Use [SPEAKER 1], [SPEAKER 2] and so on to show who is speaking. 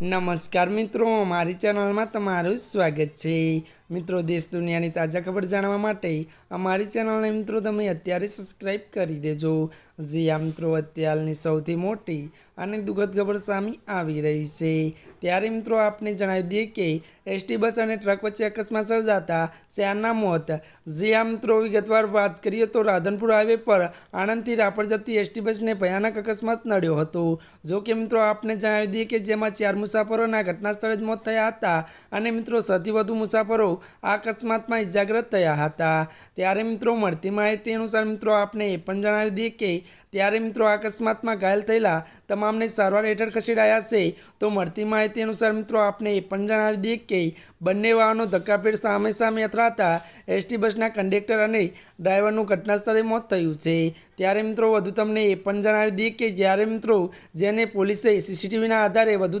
[SPEAKER 1] નમસ્કાર મિત્રો, મારી ચેનલમાં તમારું સ્વાગત છે. મિત્રો, દેશ દુનિયાની તાજા ખબર જાણવા માટે અમારી ચેનલને મિત્રો તમે અત્યારે સબસ્ક્રાઈબ કરી દેજો. જે આ મિત્રો, અત્યારની સૌથી મોટી અને દુઃખદ ખબર સામે આવી રહી છે. ત્યારે મિત્રો, આપને જણાવી દઈએ કે એસટી બસ અને ટ્રક વચ્ચે અકસ્માત સર્જાતા ચારના મોત. જે આ મિત્રો, વિગતવાર વાત કરીએ તો રાધનપુર હાઈવે પર આણંદથી રાપર જતી એસટી બસને ભયાનક અકસ્માત નડ્યો હતો. જો કે મિત્રો, આપને જણાવી દઈએ કે જેમાં ચાર મુસાફરોના ઘટના સ્થળે જ મોત થયા હતા અને મિત્રો સૌથી વધુ મુસાફરો આ અકસ્માતમાં ઇજાગ્રસ્ત થયા હતા. ત્યારે મિત્રો મળતી માહિતી અનુસાર મિત્રો આપને એ પણ જણાવી દઈએ કે ત્યારે મિત્રો આ અકસ્માતમાં ઘાયલ થયેલા તમામને સારવાર હેઠળ ખસેડાયા છે. તો મળતી માહિતી અનુસાર મિત્રો આપને એ પણ જણાવી દઈએ કે બંને વાહનો ધક્કાપેટ સામે સામે અથડાતા એસટી બસના કંડક્ટર અને ડ્રાઈવરનું ઘટના સ્થળે મોત થયું છે. ત્યારે મિત્રો વધુ તમને એ પણ જણાવી દઈએ કે જ્યારે મિત્રો જેને પોલીસે સીસીટીવીના આધારે વધુ